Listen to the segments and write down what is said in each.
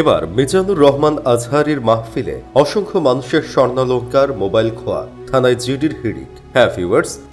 এবার মিজানুর রহমান আজহারির মাহফিলে অসংখ্য মানুষের স্বর্ণালঙ্কার মোবাইল খোয়া থানায় জিডির হিড়িক। হ্যাঁ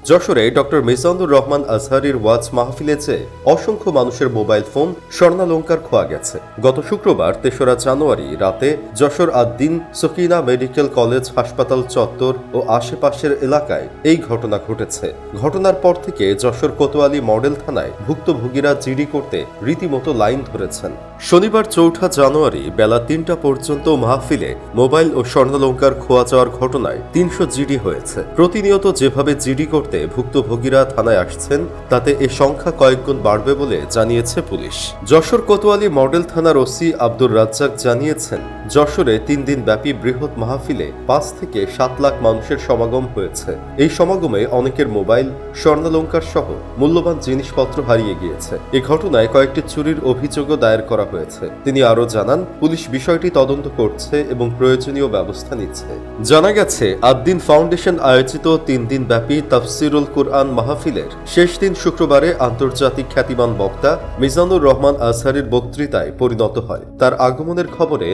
যশোরে ডক্টর মিজানুর রহমান আজহারির মাহফিলে যে অসংখ্য মানুষের মোবাইল ফোন স্বর্ণালঙ্কার খোয়া গেছে। গত শুক্রবার, তেসরা জানুয়ারি রাতে যশোর আদ্দিন সকিনা মেডিকেল কলেজ হাসপাতাল চত্বর ও আশেপাশের এলাকায় এই ঘটনা ঘটেছে। ঘটনার পর থেকে যশোর কোতোয়ালি মডেল থানায় ভুক্তভোগীরা জিডি করতে রীতিমতো লাইন ধরেছেন। শনিবার চৌঠা জানুয়ারি বেলা তিনটা পর্যন্ত মাহফিলে মোবাইল ও স্বর্ণালঙ্কার খোয়া যাওয়ার ঘটনায় তিনশো জিডি হয়েছে। প্রতিনিয়ত যেভাবে জিডি করতে ভুক্তভোগীরা থানায় আসছেন, তাতে এ সংখ্যা কয়েকগুণ বাড়বে বলে জানিয়েছে পুলিশ। যশোর কোতোয়ালি মডেল থানার ওসি আব্দুর রাজ্জাক জানিয়েছেন যশোরে তিন দিন ব্যাপী বৃহৎ মাহফিলে পাঁচ থেকে সাত লাখ মানুষের সমাগম হয়েছে। এই সমাগমে অনেকের মোবাইল, স্বর্ণালঙ্কার সহ মূল্যবান জিনিসপত্র হারিয়ে গিয়েছে। এ ঘটনায় কয়েকটি চুরির অভিযোগও দায়ের করা হয়েছে। তিনি আরও জানান, পুলিশ বিষয়টি তদন্ত করছে এবং প্রয়োজনীয় ব্যবস্থা নিচ্ছে। জানা গেছে আদ্দিন ফাউন্ডেশন আয়োজিত তিন দিন ব্যাপী তাফসিরুল কুরআন মাহফিলের শেষ দিন শুক্রবারে আন্তর্জাতিক খ্যাতিমান বক্তা মিজানুর রহমান আজহারির বক্তৃতায় পরিণত হয়। তার আগমনের খবরে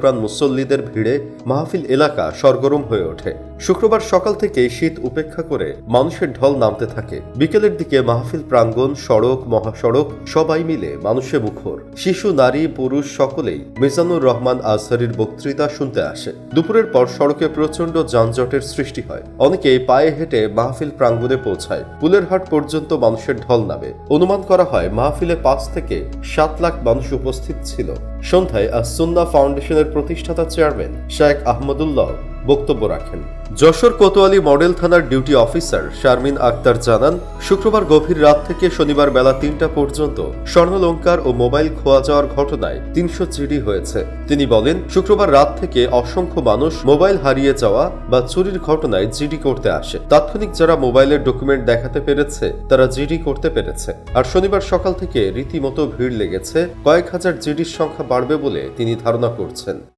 ধর্মপ্রাণ মুসল্লিদের ভিড়ে মাহফিল এলাকা সরগরম হয়ে ওঠে। শুক্রবার সকাল থেকে শীত উপেক্ষা করে মানুষের ঢল নামতে থাকে। বিকেলের দিকে মাহফিল প্রাঙ্গণ, সড়ক, মহাসড়ক, সবাই মিলে মানুষে মুখর। শিশু, নারী, পুরুষ সকলেই মিজানুর রহমান আজহারির বক্তৃতা শুনতে আসে। দুপুরের পর সড়কে প্রচণ্ড যানজটের সৃষ্টি হয়। অনেকে পায়ে হেঁটে মাহফিল প্রাঙ্গণে পৌঁছায়। পুলেরহাট পর্যন্ত মানুষের ঢল নামে। অনুমান করা হয়, মাহফিলে পাঁচ থেকে সাত লাখ মানুষ উপস্থিত ছিল। সন্ধ্যায় আসুন্না ফাউন্ডেশনের প্রতিষ্ঠাতা চেয়ারম্যান শেখ আহমদুল্লাহ বক্তব্য রাখেন। যশোর কোতোয়ালি মডেল থানার ডিউটি অফিসার শারমিন আক্তার জানান, শুক্রবার গভীর রাত থেকে শনিবার বেলা তিনটা পর্যন্ত স্বর্ণলঙ্কার ও মোবাইল খোয়া যাওয়ার ঘটনায় তিনশো জিডি হয়েছে। তিনি বলেন, শুক্রবার রাত থেকে অসংখ্য মানুষ মোবাইল হারিয়ে যাওয়া বা চুরির ঘটনায় জিডি করতে আসে। তাৎক্ষণিক যারা মোবাইলের ডকুমেন্ট দেখাতে পেরেছে, তারা জিডি করতে পেরেছে। আর শনিবার সকাল থেকে রীতিমতো ভিড় লেগেছে, কয়েক হাজার জিডির সংখ্যা বাড়বে বলে তিনি ধারণা করছেন।